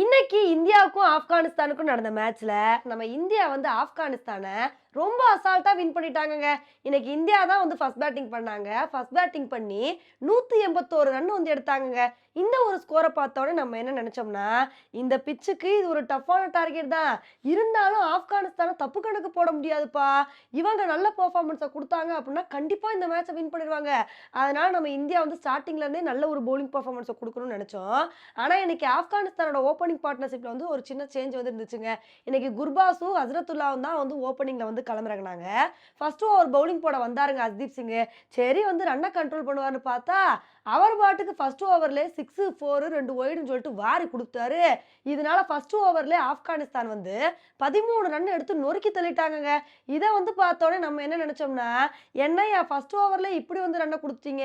இன்னைக்கு இந்தியாவுக்கும் ஆப்கானிஸ்தானுக்கும் நடந்த மேட்ச்ல நம்ம இந்தியா வந்து ஆப்கானிஸ்தானை ரொம்ப அசால்ட்டா வின் பண்ணிட்டாங்கங்க. இன்னைக்கு இந்தியா தான் வந்து ஃபர்ஸ்ட் பேட்டிங் பண்ணாங்க. ஃபர்ஸ்ட் பேட்டிங் பண்ணி நூத்தி எண்பத்தோரு ரன் வந்து எடுத்தாங்கங்க. இந்த ஒரு ஸ்கோரை பார்த்தோன்னே நம்ம என்ன நினைச்சோம்னா இந்த பிச்சுக்கு இது ஒரு டஃப்பான டார்கெட் தான். இருந்தாலும் ஆப்கானிஸ்தானை தப்பு கணக்கு போட முடியாதுப்பா. இவங்க நல்ல பர்ஃபார்மன்ஸை கொடுத்தாங்க அப்படின்னா கண்டிப்பா இந்த மேட்சை வின் பண்ணிடுவாங்க. அதனால நம்ம இந்தியா வந்து ஸ்டார்டிங்ல இருந்தே நல்ல ஒரு bowling பர்ஃபார்மன்ஸை கொடுக்கணும்னு நினைச்சோம். ஆனா இன்னைக்கு ஆப்கானிஸ்தானோட ஓப்பனிங் பார்ட்னர்ஷிப்பில் வந்து ஒரு சின்ன சேஞ்ச் வந்து இருந்துச்சுங்க இன்னைக்கு குர்பாஸு ஹசரத்துல்லாவும் தான் வந்து ஓப்பனிங்கில் வந்து கிளம்புறாங்கனாங்க. ஃபர்ஸ்ட் ஓவர் பவுலிங் போட வந்தாருங்க அஸ்தீப் சிங் சரி வந்து ரன்னை கண்ட்ரோல் பண்ணுவார்னு பார்த்தா அவர் பாட்டுக்கு ஃபர்ஸ்ட் ஓவர்லேயே சிக்ஸு ஃபோரு ரெண்டு ஒய்டுன்னு சொல்லிட்டு வாரி கொடுத்தாரு. இதனால ஃபர்ஸ்ட் ஓவர்லேயே ஆப்கானிஸ்தான் வந்து பதிமூணு ரன் எடுத்து நொறுக்கி தள்ளிட்டாங்கங்க. இதை வந்து பார்த்தோன்னே நம்ம என்ன நினச்சோம்னா என்னையா ஃபர்ஸ்ட் ஓவர்லேயே இப்படி வந்து ரன்னை கொடுத்தீங்க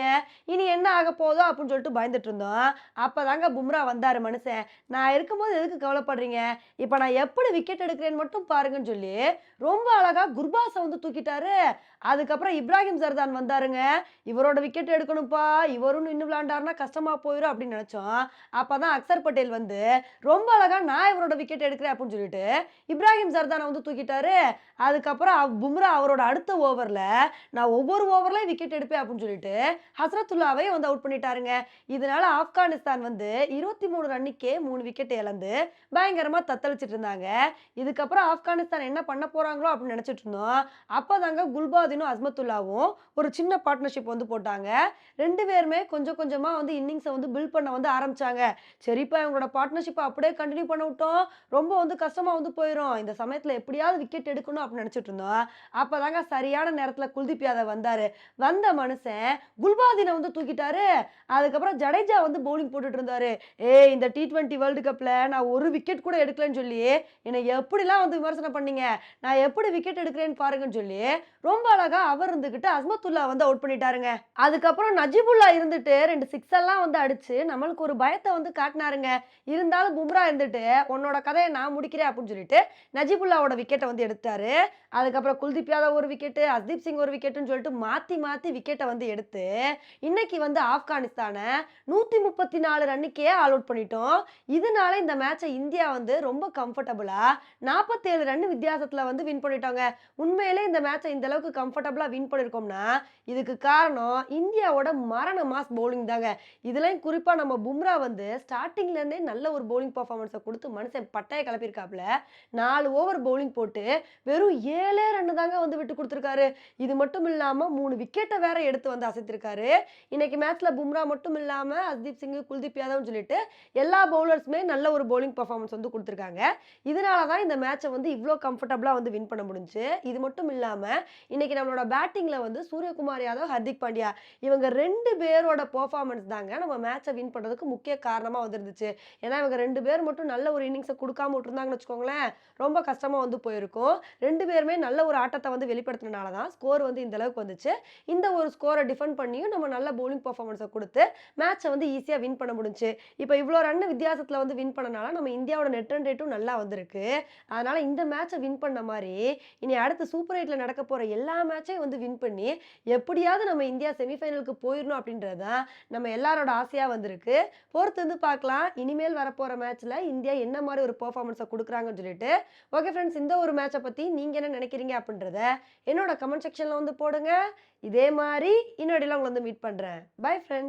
இனி என்ன ஆக போதோ அப்படின்னு சொல்லிட்டு பயந்துட்டு இருந்தோம். அப்பதாங்க பும்ரா வந்தார் மனுஷன். நான் இருக்கும்போது எதுக்கு கவலைப்படுறீங்க? இப்போ நான் எப்படி விக்கெட் எடுக்கிறேன்னு மட்டும் பாருங்கன்னு சொல்லி ரொம்ப அழகா குர்பாஸை வந்து தூக்கிட்டாரு. அதுக்கப்புறம் இப்ராஹிம் சர்தான் வந்தாருங்க. இவரோட விக்கெட் எடுக்கணும்ப்பா இவரும் இன்னும் விளாண்டாருன்னா கஷ்டமாக போயிடும் அப்படின்னு நினச்சோம். அப்போ தான் அக்சர் பட்டேல் வந்து ரொம்ப அழகாக நான் இவரோட விக்கெட் எடுக்கிறேன் அப்படின்னு சொல்லிட்டு இப்ராஹிம் சர்தானை வந்து தூக்கிட்டாரு. அதுக்கப்புறம் அவ்- பும்ரா அவரோட அடுத்த ஓவரில் நான் ஒவ்வொரு ஓவர்லையும் விக்கெட் எடுப்பேன் அப்படின்னு சொல்லிட்டு ஹஸ்ரத்துல்லாவை வந்து அவுட் பண்ணிட்டாருங்க. இதனால ஆப்கானிஸ்தான் வந்து இருபத்தி மூணு ரன்னுக்கே மூணு விக்கெட் இழந்து பயங்கரமாக தத்தளிச்சிட்டு இருந்தாங்க. இதுக்கப்புறம் ஆப்கானிஸ்தான் என்ன பண்ண போறாங்களோ அப்படின்னு நினைச்சிட்டு இருந்தோம். அப்பதாங்க குல்பாதினும் அஸ்மத்துல்லாவும் ஒரு சின்ன பார்ட்னர்ஷிப் வந்து போட்டாங்க. ரெண்டு பேருமே கொஞ்சம் கொஞ்சமாக வந்து இன்னிங்ஸை வந்து பில்ட் பண்ண வந்து ஆரம்பிச்சாங்க. சரிப்பா இவங்களோட பார்ட்னர்ஷிப்பை அப்படியே கண்டினியூ பண்ண விட்டோம். ரொம்ப வந்து கஷ்டமா வந்து போயிடும் இந்த சமயத்தில் எப்படியாவது விக்கெட் எடுக்கணும் அப்படின்னு நினச்சிட்டு இருந்தோம். அப்பதாங்க சரியான நேரத்தில் குல்தீப் யாதவ் வந்தாரு. வந்த மனுஷன் குல்பாதினை வந்து தூக்கிட்டாரு. அதுக்கப்புறம் ஜடேஜா வந்து பவுலிங் போட்டுட்டு இருந்தாரு. ஏ இந்த டி ட்வெண்ட்டி வேர்ல்டு கப் கப்ல நான் ஒரு விக்கெட் கூட எடுக்கலன்னு சொல்லி என்னை எப்படிலாம் வந்து விமர்சனம் பண்ணீங்க? நான் எப்படி விக்கெட் எடுக்கிறேன்னு பாருங்கன்னு சொல்லி ரொம்ப அழகாக அவர் இருந்துக்கிட்டு அஸ்மத்துல்லா வந்து அவுட் பண்ணிட்டாருங்க. அதுக்கப்புறம் நஜிபுல்லா இருந்துட்டு ரெண்டு சிக்ஸ் எல்லாம் வந்து அடிச்சு நம்மளுக்கு ஒரு பயத்தை வந்து காட்டினாருங்க. இருந்தாலும் பும்ரா இருந்துட்டு உன்னோட கதையை நான் முடிக்கிறேன் அப்படின்னு சொல்லிட்டு நஜிபுல்லாவோட விக்கெட்டை வந்து எடுத்தாரு. அதுக்கப்புறம் குல்தீப் யாதவ் ஒரு விக்கெட்டு அஸ்தீப் சிங் ஒரு விக்கெட்டுன்னு சொல்லிட்டு மாத்தி மாத்தி விக்கெட்டை வந்து எடுத்து இன்னைக்கு வந்து ஆப்கானிஸ்தானை நூத்தி முப்பத்தி நாலு ரன்னுக்கே ஆல் அவுட் பண்ணிட்டோம். இதனால இந்த மேட்சை இந்தியா வந்து ரொம்ப கம்ஃபர்டபுளா நாற்பத்தேழு ரன் வித்தியாசத்துல வந்து வின் பண்ணிட்டோங்க. உண்மையிலே இந்த மேட்சை இந்த அளவுக்கு கம்ஃபர்டபுளா வின் பண்ணிருக்கோம்னா இதுக்கு காரணம் இந்தியாவோட மரண மாஸ் பவுலிங் தாங்க. இதுலயும் குறிப்பா நம்ம பும்ரா வந்து ஸ்டார்டிங்ல இருந்தே நல்ல ஒரு பவுலிங் பர்ஃபார்மன்ஸை கொடுத்து மனுஷன் பட்டையை கிளப்பியிருக்காப்ல நாலு ஓவர் பவுலிங் போட்டு வெறும் ஏழே ரன்னு தாங்க வந்து விட்டு கொடுத்துருக்காரு. இது மட்டும் இல்லாம மூணு விக்கெட்டை வேற எடுத்து வந்து அசைத்திருக்காரு. இன்னைக்கு மேட்ச்ல பும்ரா மட்டும் இல்லாம அஸ்தீப் சிங் குல்தீப் யாதவ்னு சொல்லிட்டு எல்லா பவுலர்ஸுமே நல்ல நல்ல ஒரு பவுலிங் பர்ஃபார்மன்ஸ் வந்து கொடுத்துருக்காங்க. இதனால தான் இந்த மேட்சை வந்து இவ்வளோ கம்ஃபர்டபுளாக வந்து வின் பண்ண முடிஞ்சுச்சு இது மட்டும் இல்லாமல் இன்னைக்கு நம்மளோட பேட்டிங்கில் வந்து சூரியகுமார் யாதவ் ஹர்திக் பாண்டியா இவங்க ரெண்டு பேரோட பர்ஃபார்மன்ஸ் தாங்க நம்ம மேட்சை வின் பண்ணுறதுக்கு முக்கிய காரணமாக வந்துருந்துச்சு. ஏன்னா இவங்க ரெண்டு பேர் மட்டும் நல்ல ஒரு இன்னிங்ஸை கொடுக்காம விட்டுருந்தாங்கன்னு வச்சுக்கோங்களேன் ரொம்ப கஷ்டமாக வந்து போயிருக்கும். ரெண்டு பேருமே நல்ல ஒரு ஆட்டத்தை வந்து வெளிப்படுத்தினால தான் ஸ்கோர் வந்து இந்த அளவுக்கு வந்துச்சு. இந்த ஒரு ஸ்கோரை டிஃபெண்ட் பண்ணியும் நம்ம நல்ல போலிங் பர்ஃபார்மன்ஸை கொடுத்து மேட்சை வந்து ஈஸியாக வின் பண்ண முடிஞ்சு. இப்போ இவ்வளோ ரன் வித்தியாசத்தில் வந்து வின் வின் பண்ணனால நம்ம இந்தியாவோட நெட் ரன் ரேட்டும் நல்லா வந்திருக்கு. அதனால இந்த மேட்சை வின் பண்ண மாதிரி இனி அடுத்து சூப்பர் எயிட்டில் நடக்க போகிற எல்லா மேட்சையும் வந்து வின் பண்ணி எப்படியாவது நம்ம இந்தியா செமிஃபைனலுக்கு போயிடணும் அப்படின்றது தான் நம்ம எல்லாரோட ஆசையாக வந்திருக்கு. பொறுத்து வந்து பார்க்கலாம். இனிமேல் வரப்போகிற மேட்ச்சில் இந்தியா என்ன மாதிரி ஒரு பெர்ஃபார்மன்ஸை கொடுக்குறாங்கன்னு சொல்லிட்டு. ஓகே ஃப்ரெண்ட்ஸ் இந்த ஒரு மேட்சை பற்றி நீங்கள் என்ன நினைக்கிறீங்க அப்படின்றத என்னோட கமெண்ட் செக்ஷனில் வந்து போடுங்க. இதே மாதிரி இன்னொடியில் உங்களை வந்து மீட் பண்ணுறேன் பை ஃப்ரெண்ட்ஸ்